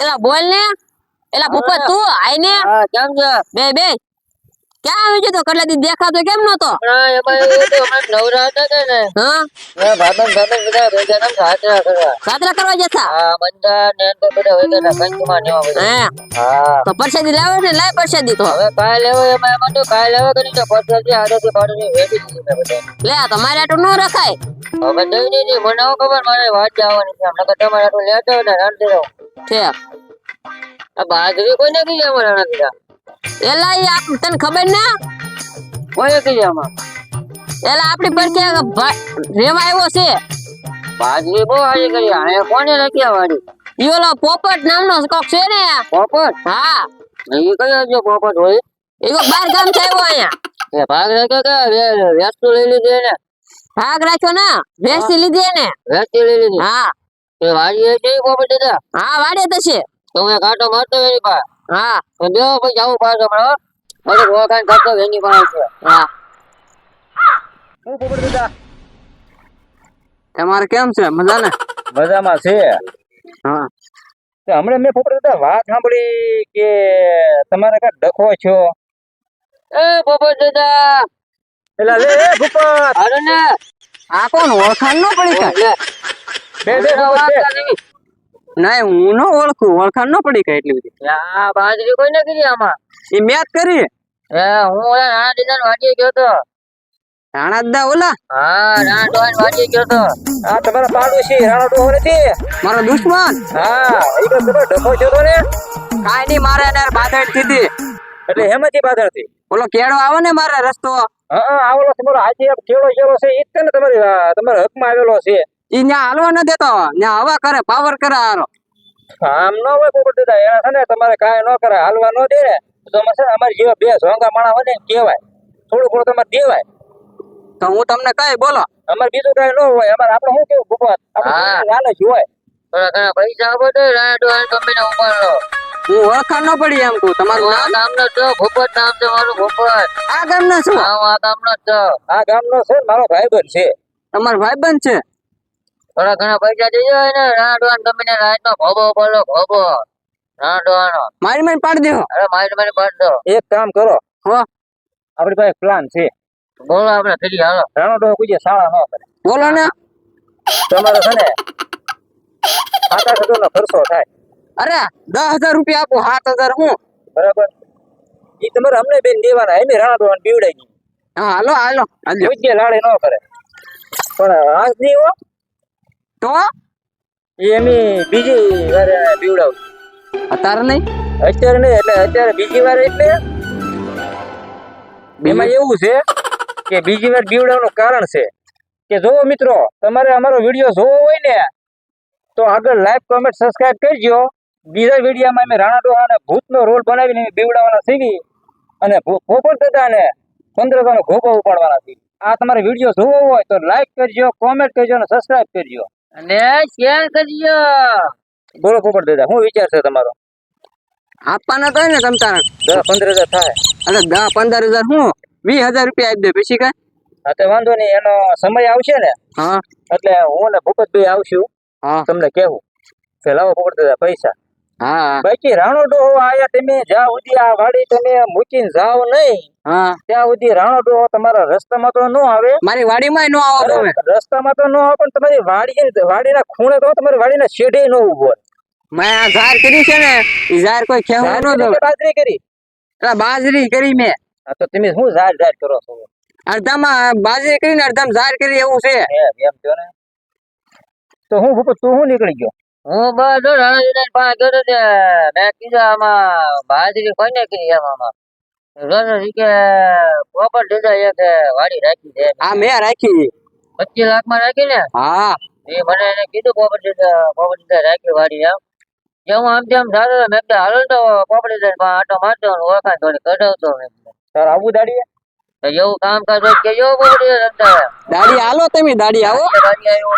એલા બોલ ને. એલા ભૂપત તું આઈ ને. કેમ છે? બે બે. ક્યાં આવી ગયો તો? કેટલા દી દેખાતો કેમ નતો નવરા હતા કે ને હા? ભાતન ભાઈબંધ બધા રોજા થઈને સાચરા કરવા. સાતરા કરવા જતા હા બંદા ને તો બધા હોય તો પંચમાં ને એવા બધા. હા? તો પરસાદી લાવે ને લાય પરસાદી તો. હવે કાય લેવો એમાં એમાં તો કાય લેવો કરી તો પછી આદોથી પાડોથી વેચી દીધી મેં બધા. લે આ તો મારે આટલું ન રખાય. હવે દઈ દીધી મને ખબર મારે વાત જવાની છે. હમણાં તમારે આટલું લેતો ને રાંધી દઉં આ બાજરી કોઈને કઈ અમારે એલા ઈ આપ તને ખબર ના? કોઈ કઈ આમાં? એલા આપણી પરકે ભા- રેવા આવ્યો છે. બાજરી બહુ હારી કરી. આ કોને લખ્યા વાળી ઈ ઓલો પોપટ નામનો કોક છે ને? પોપટ? હા. એ કયો જો પોપટ હોય? એ કોક બાર ગામથી આવ્યો અહીંયા. એ ભાગ રાખ્યો કે વેસ્ટ લઈ લીધી ને ભાગ રાખ્યો ને? વેસ્ટ લીધી એને? વેસ્ટ લઈ લીધી? હા. એ વાડી એ કેવી પોપટ દીધા હા વાડે તો છે. તો એક મારતો એની પા હા. તો દેવો પછી જાવું પાછો હમણાં બધું વખાણ કરતો એની પાસે. છે હા હું પોપટ દીધા તમારે કેમ છે? મજા ને મજામાં છે. હા. તો હમણાં મેં પોપટ દીધા વાત સાંભળી કે તમારે કાંઈક ડખો છો? એ પોપટ દીધા એલા લે ભૂપત. અરે ને આ કોણ ઓળખાણ ન પડી કાંઈ? નહીં. હું ન ઓળખું ઓળખાણ ન પડી કઈ એટલી બધી. આ બાજરી કોઈ ને કરી આમાં. એ મેચ કરી. એ હું ઓલા નાના દીદાને વાંચી ગયો તો. રાણા દા ઓલા? હા રાણા ડોહાને વાંચી ગયો તો. આ તમારા પાડોશી રાણા ડોહો નથી. મારો દુશ્મન? હા એ તો તમારો ડખો છો તો ને. કાઈ નહીં મારે એને બાધડ દીધી. એટલે હેમાંથી પાછળથી ઓલો કેળો આવે ને મારે રસ્તો? હા આવલો તમારો આજે કેળો કેળો છે એ જ છે ને તમારી તમારા તમારા હકમાં આવેલો છે. ઈ ન્યા હાલવા ન દેતો. ન્યા હવા કરે પાવર કરે હારો. આમ ન હોય પોપટ દીધા એના છે ને તમારે કાંઈ ન કરે હાલવા ન દે ને તો તમે છે ને અમારી જેવા બે સોંગા માણા હોય ને કેવાય કહેવાય. થોડું થોડું તમારે દેવાય. તો હું તમને કઈ બોલો? અમારે બીજું કાંઈ ન હોય. અમારે આપણે શું કેવું ભૂપત આપણે લાલચ હોય. થોડા ઘણા પૈસા આપો તો રાડો ગમે ને ઉપાડો. હું ઓળખાણ ન પડી એમ કહું. તમારું આ નામ? ગામનો છો ભૂપત નામ છે મારું ભૂપત. આ ગામ નો છું આ ગામનો નો છો. આ ગામનો છે મારો ભાઈબંધ છે. તમારો ભાઈબંધ છે? થોડા ઘણા પૈસા દેજો એને રાણાડોહાને ગમે ને રાતનો ભોગો બોલો ભોગો. રાડવાનો મારી મને પાડ દેવો અરે મારી મને પાડ દો. એક કામ કરો હો. આપણી પાસે પ્લાન છે. બોલો આપણે કરી હાલો. રાણાડોહો કુજે સાળા ન કરે. બોલો ને. તમારો છે ને આકાશ નો ખર્ચો થાય. અરે દસ હજાર રૂપિયા આપો સાત હજાર હું? બરાબર. એ તમારે અમને બેન દેવાના રાણા ડોવાન બીવડાઈ ગઈ. હા હાલો હાલો લાડે ન કરે. પણ આજ નહીં હો. તો? એમી બીજી વાર પીવડાવ અત્યારે નહીં? અત્યારે નહીં એટલે અત્યારે બીજી વાર એટલે એમાં એવું છે કે બીજી વાર બીવડાવવાનું કારણ છે કે જો મિત્રો તમારે અમારો વીડિયો જોવો હોય ને તો આગળ લાઈક કોમેન્ટ સબસ્ક્રાઇબ કરજો. બીજા વિડીયોમાં અમે રાણા ડોહાને ભૂતનો રોલ બનાવીને બીવડાવવાના શીખી અને પોપટ દાદાને ચંદ્રકાનો ઘોપો ઉપાડવાના શીખી આ તમારે વીડિયો જોવો હોય તો લાઈક કરજો કોમેન્ટ કરજો અને સબસ્ક્રાઇબ કરજો. અને શેર કરજો બોલો પોપટ દાદા શું વિચાર છે તમારો? આપવાના તો હોય ને તમ તારા. દસ પંદર હજાર થાય. અને દસ પંદર હજાર હું વીસ હજાર રૂપિયા આપી દે પછી કઈ? હા તો વાંધો નહીં એનો સમય આવશે ને? હા. એટલે હું ને ભૂપતભાઈ આવશું. હા. તમને કેવું કે લાવો પોપટ દાદા પૈસા. હા. બાકી રાણો ડોહો આયા તમે જ્યાં સુધી આ વાડી તમે મૂકીને જાઓ નહીં હા. ત્યાં સુધી રાણો ડોહો તમારા રસ્તામાં તો ન આવે. મારી વાડીમાં ન આવો તમે. રસ્તામાં તો ન આવે પણ તમારી વાડી વાડીના ખૂણે તો તમારી વાડીના શેઢે ન ઊભો. મેં આ ઝાર કરી છે ને એ ઝાર કોઈ ખેવા ન દઉં બાજરી કરી. બાજરી કરી મેં. તો તમે શું ઝાડ જાહેર કરો છો? અડધામાં બાજરી કરીને અડધામાં ઝાર કરી એવું છે. એમ કહો ને? તો હું તું હું નીકળી ગયો? હું બસ જો પાસે ગયો છે. મેં કીધું આમાં બાજરી કોઈને કરી એમ આમાં. કે દીધા એક વાડી રાખી છે. આ મેં રાખી. પચીસ લાખમાં રાખી ને? હા. એ મને એને કીધું પોપટ દીધા રાખી વાડી એમ. જે હું આમ તેમ મેં કીધું હાલો ને તો આટો મારતો ઓળખાણ થોડી કઢાવતો મેં આવું દાડીએ? એવું કામ હોય કે જેવું રમતા દાડી આલો તમે દાડી આવો. આવ્યો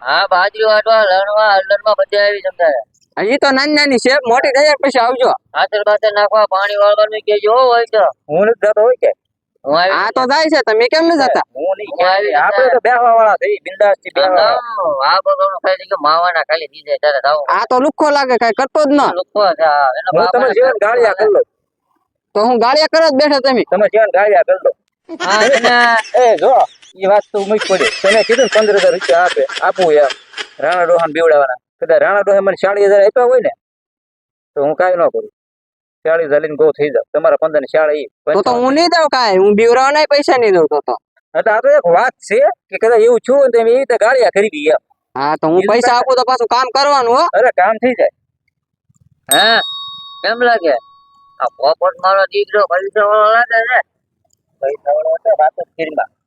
હા બાજરી વાટવા લણવા હળદરમાં બધે આવી જમતા હજી તો નાની નાની છે મોટી થઈ જાય પછી આવજો. બાતર નાખવા પાણી વાળવાનું કેજો હોય તો. હું નથી જતો હોય કે? આ તો જાય છે તમે કેમ ન જતા? આપણે તો બેહવા વાળા થઈ બિંદાસથી બેહવા આ બધું ખાલી કે માવાના ખાલી દીધે ત્યારે જાવ આ તો લુખ્ખો લાગે કઈ કરતો જ ન. હું તમે જીવન ગાળિયા કરી લો તો હું ગાળિયા કરો જ બેઠા તમે. તમે જીવન ગાળિયા કરી દો? એ જો એ વાત તો મૂક પડી. તમે કીધું પંદર હજાર રૂપિયા આપે આપવું એમ. રાણા રોહન બીવડાવાના કદાચ રાણા રોહન મને ચાળીસ હજાર આપ્યા હોય ને તો હું કાંઈ ન કરું. ચાળીસ હજાર લઈને ગો થઈ જાવ તમારા પંદર ને શાળા ઈ તો તો હું નહીં દઉં કાંઈ. હું બીવડાવાના પૈસા નહીં દઉં તો તો. એટલે આ તો એક વાત છે કે કદાચ એવું છું ને તો એવી રીતે ગાળિયા કરી દઈએ હા તો હું પૈસા આપું તો પાછું કામ કરવાનું હો. અરે કામ થઈ જાય. હા કેમ લાગે? પોપટ મારો દીકરો પૈસા વાળો લાગે છે. પૈસા વાળો હતો વાત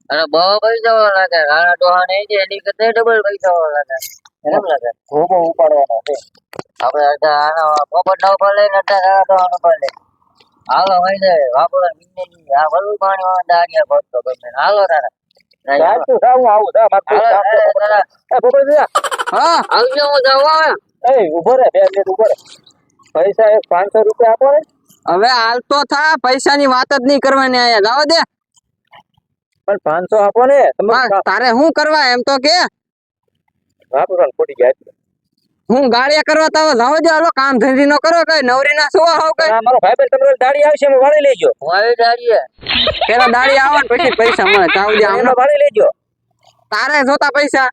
અને બહુ પૈસા વાળો લાગે રાણા ડોહા છે એની કરતા ડબલ પૈસા વાળો લાગે કેમ લાગે ભોગો ઉપાડવાનો છે. આપણે અડધા આનો પોપટ ના ઉપર લઈને અડધા રાણા ડોહા ઉપર લઈને. હાલો હોય જાય વાપરો મિન્ની આ બધું પાણી વાળા દાડિયા ભરતો ગમે. હાલો જા, હું આવજો હું. એ ઊભો રે બે મિનિટ ઊભો રે. પૈસા એક પાંચસો રૂપિયા આપો ને. હવે હાલ તો થા પૈસા ની વાત જ નહીં કરવાની અહીંયા. લાવો દે. પણ પાંચસો આપો ને. તારે શું કરવા એમ તો કે? ને હું ગાળિયા કરવા તાવ લાવો દે. હાલો કામ ધંધી નો કરો કઈ નવરી ના સુવા હોવ કઈ. મારો ભાઈ બેન તમને દાડી આવશે એમાં વાળી લેજો. વાળી દાડી પેલા દાડી આવે પછી પૈસા મળે. દે આમને. વાળી લેજો. તારે જોતા પૈસા.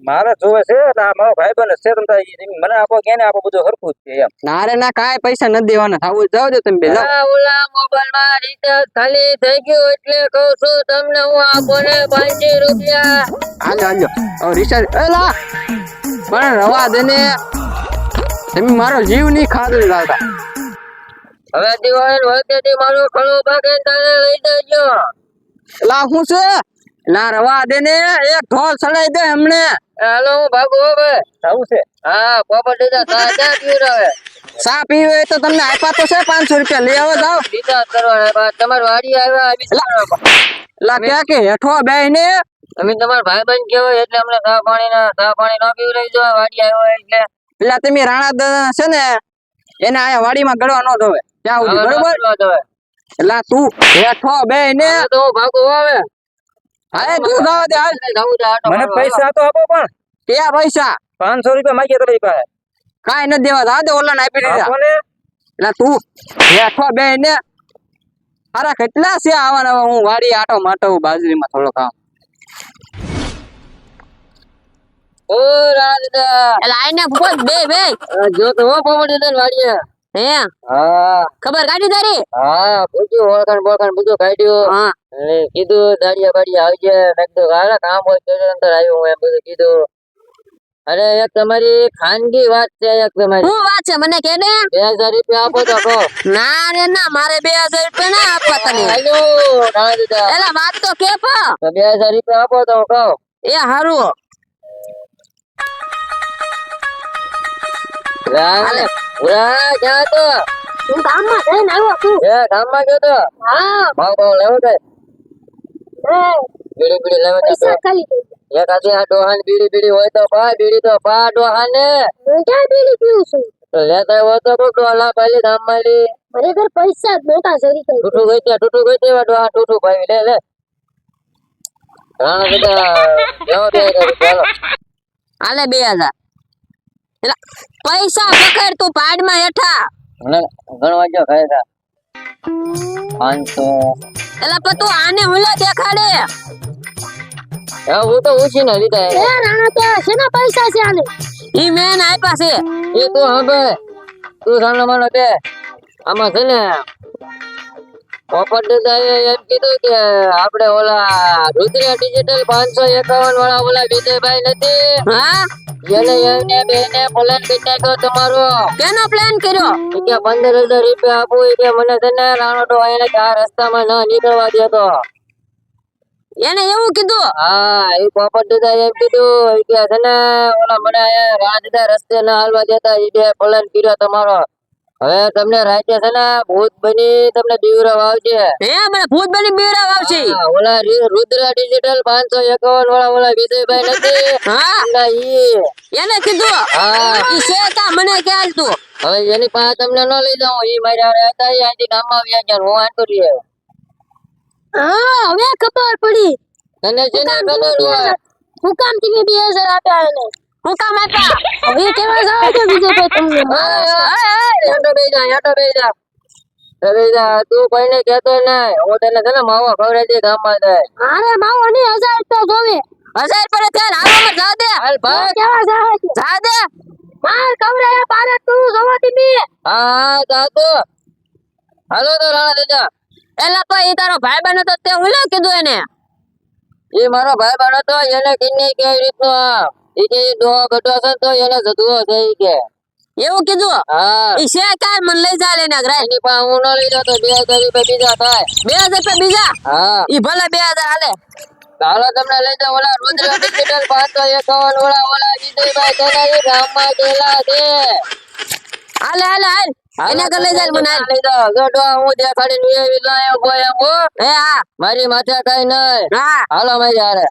મારે જોવે છે આ મારો ભાઈ બને છે તમે મને આપો કે ને આપો બધું હરખું જ છે એમ. ના રે ના કાય પૈસા નથી દેવાના. થાવું જાવ જો તમે બેલા ઓલા મોબાઈલમાં રિચાર્જ ખાલી થઈ ગયું એટલે કહું છું તમને હું આપો ને પાંચસો રૂપિયા. હાલો હાલો. હવે રિચાર્જ એ પણ રવા દે ને. તમે મારો જીવ નહીં ખાધું લાવતા હવે દિવાળી વખતે મારો ખળો ભાગે તને લઈ જજો. લા હું છે? લા રવા દે ને એક ઢોલ ચડાઈ દે હમણે. હાલો ભાગો ભાગું હવે. આવું છે? હા પોપટ દીધા તા ક્યાં પીવું હવે. ચા પીવે તો તમને આપ્યા તો છે પાંચસો રૂપિયા. લઈ આવો જાઓ. દીધા કરવા તમાર વાડી આવ્યા આવી લા. ક્યાં કે હેઠો બે ને. અમે તમાર ભાઈ બન કહેવાય એટલે અમને ચા પાણી ના ચા પાણી ન રહી જો વાડી આવ્યો એટલે. પેલા તમે રાણા દાદા છે ને એને આયા વાડીમાં ગળવા ન દોવે ત્યાં સુધી બરોબર? ન. એટલે તું હેઠો બે ને. તો ભાગો આવે હવે. મને. પૈસા તો આપો પણ. ક્યાં પૈસા? પાંચસો રૂપિયા માંગ્યા તમારી પાસે. કાઈ નથી દેવા જા દે ઓલા આપી દીધા. એટલે તું હેઠો બે ને. અરે કેટલા છે આવવાના હું વાડી આટો માટો બાજરીમાં થોડો કામ ઓ રાજા એટલે આઈને ભૂપત બે બે. જો તો હો પોપટ દીધા ને વાડીએ. હે? હા. ખબર કાઢી તારી? હા પૂછ્યું ઓળખાણ બોળખાણ બધું કાઢ્યું. હા. કીધું દાડિયા બાડિયા આવજે. મેં કીધું હાલે કામ હોય તો અંદર આવ્યું. હું એમ બધું કીધું. અરે એક તમારી ખાનગી વાત છે એક તમારી. શું વાત છે? મને કે ને? બે હજાર રૂપિયા આપો તો કહો ના રે ના મારે બે હજાર રૂપિયા ના આપવા તને. હેલો એલા વાત તો કે પા બે હજાર રૂપિયા આપો તો કહો. એ હારું હાલે ઉરા ક્યાં તો. હું ગામમાં જઈને આવ્યો છું. એ ગામમાં ગયો તો? હા. ભાવ ભાવ લેવો છે. બીડી બીડી લેવો છે તો ખાલી એક આધી આ ડોહાન બીડી બીડી હોય તો પા બીડી તો પા ડોહાન. ને હું ક્યાં બીડી પીવું છું? તો લેતા હોય તો કોક ડોલા પાલી ગામમાં લી મારે ઘર પૈસા જ નહોતા જરી કઈ ટૂટું ગઈ ત્યાં ટૂટું ગઈ તેવા ડોહા ટૂટું ભાઈ લે લે. ઘણા બધા લેવો બે હજાર બે પૈસા પકડ તું પાડમાં હેઠા. મને ગણવા જો ખાય તા પાંચસો. એલા પણ તું આને હુલો દેખાડે. હવે હું તો ઉછી ને લીધા એ રાણા ત્યાં શેના પૈસા છે આને? ઈ મેન આપ્યા છે. એ તું હવે તું સામે માનો તે આમાં છે ને પોપટ દાદાએ એમ કીધું કે આપણે ઓલા રુદ્ર ડિજિટલ પાંચસો એકાવન વાળા ઓલા વિજયભાઈ નથી? હા? એને એમને બેને પ્લાન કરી નાખ્યો તમારો. કેનો પ્લાન કર્યો? કે પંદર હજાર રૂપિયા આપું કે મને છે ને રાણોટો એને આ રસ્તામાં ન નીકળવા દેતો એને એવું કીધું? હા એ પોપટ દાદા એમ કીધું કે ઓલા મને અહીંયા રાણા રસ્તે ન હાલવા દેતા ઈ કે પ્લાન કર્યો તમારો. હવે તમને રાતે છે ને ભૂત બની તમને બીવરાવ આવશે હે મને ભૂત બની બીવરાવ આવશે. ઓલા રુદ્ર ડિજિટલ પાંચસો એકાવન વાળા ઓલા વિજયભાઈ નથી? હા? ઈ. એને કીધું હા. ઈ છે તા મને ખ્યાલ તું. હવે એની પાસે તમને ન લઈ જાઉં ઈ મારા હતા ઈ અહીંથી ગામમાં આવ્યા ગયા હું આંટો લઈ આવ્યો. હા હવે ખબર પડી. તને છે ને ખબર હોય? હું કામથી બે હજાર આપ્યા એને કામ આપ્યા હવે કેવા જાવ છો બીજો ભાઈ તમને. યાટો બેહી જા યાટો બેહી જા. એ જા તું કોઈને કહેતો નહીં. હું તને છે ને માવો ખવડાવી દઈ ગામમાં જાય અરે માવો હજાર તો જોવે. હજાર પર થયા હાલો જા દે. હાલ ભાગ. કેવા જાવ જા દે. માર કવરાયા પારે તું જોવો તમે હા તું હાલો તો રાણા દેજા એલા તો ઈ તારો ભાઈ બને તો તે હું કીધું એને? એ મારો ભાઈ બનો તો એને કિન્ની કેવી રીતનો આ ઈ કે ઈ ડોહો બેઠો છે ને તો એને જધુઓ થઈ કે. એવું કીધું? હા. ઈ છે કાલ મને લઈ જા લેને અગરાય એની પાસે હું ન લઈ જતો બે હજાર રૂપિયા બીજા થાય. બે હજાર રૂપિયા બીજા? હા. ઈ ભલે બે હજાર હાલે. ચાલો તમને લઈ જાઓ ઓલા રુદ્ર ડિજિટલ પાંચસો એકાવન ઓલા ઓલા વિજયભાઈ તને ઈ ગામમાં ગયેલા છે. હાલે હાલે હાલ. એને આગળ લઈ જાય મને હાલ. લઈ જાઓ જો ડોહા હું દેખાડીને એવી લાયો બોય એમ હો. એ હા. મારી માથે કઈ નહીં. હા. હાલો મારી હારે.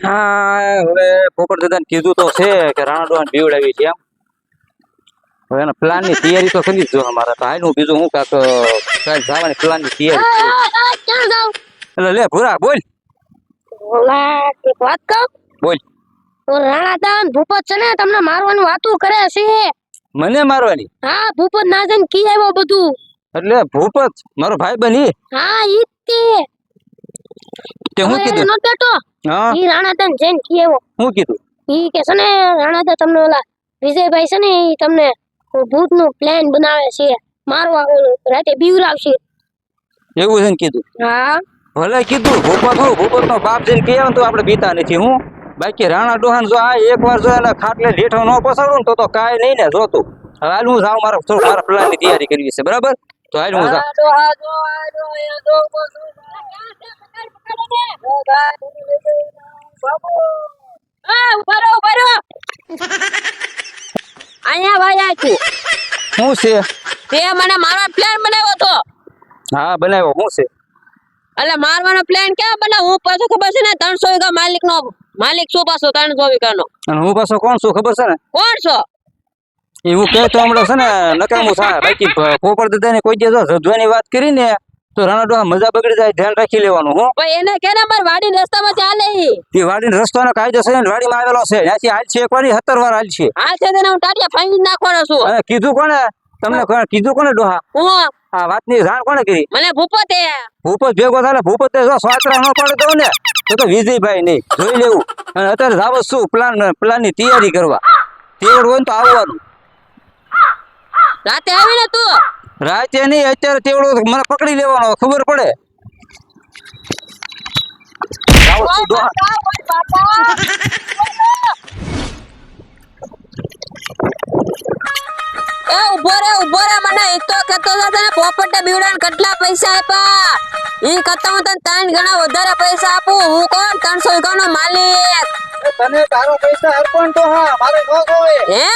હા હવે પોપટ દાદાને કીધું તો છે કે રાણા ડોહાને બીવડાવી છે એમ. હવે એના પ્લાનની તૈયારી તો કરી જ અમારે. તો હાલ હું બીજું હું કાક કાલ જવાની પ્લાનની તૈયારી એટલે લે ભૂરા બોલ. વાત કહું? બોલ. રાણા દાન ભૂપત છે ને તમને મારવાની વાતું કરે છે. મને મારવાની? હા ભૂપત ના જઈને કી આવ્યો બધું? એટલે ભૂપત મારો ભાઈ બની હા ઈ તે. તે હું કીધું? નો બેટો હા. ઈ રાણાદાન જઈને કી આવ્યો હું કીધું? ઈ કે છે ને રાણાદા તમને ઓલા વિજયભાઈ છે ને ઈ તમને ભૂતનું પ્લાન બનાવે છે. મારવા ઓલું રાતે બીવરાવશે એવું છે ને કીધું? હા. ભલે કીધું ભૂપત હું ભૂપત નો બાપ જઈને કહે તો આપણે બીતા નથી હું? બાકી રાણા ડોહાન જો આ એક વાર જો એને ખાટલે લેઠો ન પસાડું તો તો કાંઈ નહીં ને જોતું હવે હાલ હું જાઉં મારા થોડું મારા પ્લાનની તૈયારી કરવી છે બરાબર? તો હાલ હું જાઉં. શું છે? તે મને મારો પ્લાન બનાવ્યો તો. હા બનાવ્યો. શું છે? એટલે મારવાનો પ્લાન ક્યાં બનાવ? હું પાછો ખબર છે ને ત્રણસો વીઘા માલિક નો માલિક શું પાછો ત્રણસો વીઘા નો અને હું પાછો કોણ છું ખબર છે ને? કોણ છો? એવું કહેતો હમણાં છે ને નકામું થાય. બાકી પોપડ દાદા ને કોઈ દિવસ જધવાની વાત કરી ને તો રાણા મજા બગડી જાય ધ્યાન રાખી લેવાનું હું. પણ એને કે ને વાડી રસ્તામાં ચાલે ઈ એ વાડીનો રસ્તાનો કાયદો છે ને વાડીમાં આવેલો છે. ત્યાંથી હાલ છે એક વાર સત્તર વાર હાલ છે. હાલ છે તેને હું ટાટિયા ફાઈન નાખવાનો છું. અને કીધું કોને? તમને કીધું કોને ડોહા? હું. આ વાતની જાણ કોને કરી? મને ભૂપતે ભૂપત ભેગો થાય ભૂપતે જો સ્વાતરા ન પડે તો ને તો તો વિજયભાઈ નહીં. જોઈ લેવું. અને અત્યારે જાવ શું? પ્લાન પ્લાનની તૈયારી કરવા. તેવડ હોય ને તો આવવાનું. રાતે આવીને તું. રાતે નહીં અત્યારે તેવડો મને પકડી લેવાનો ખબર પડે. એ ઊભો રે ઊભો રે મને. ઈ તો કહેતો હતો તને પોપટે બીવડાને કેટલા પૈસા આપ્યા? એ કરતા હું તને ત્રણ ગણા વધારે પૈસા આપું. હું કોણ? ત્રણસો વીઘાનો માલિક. તને તારો પૈસા અર્પણ તો હા મારે ન જોવે. હે?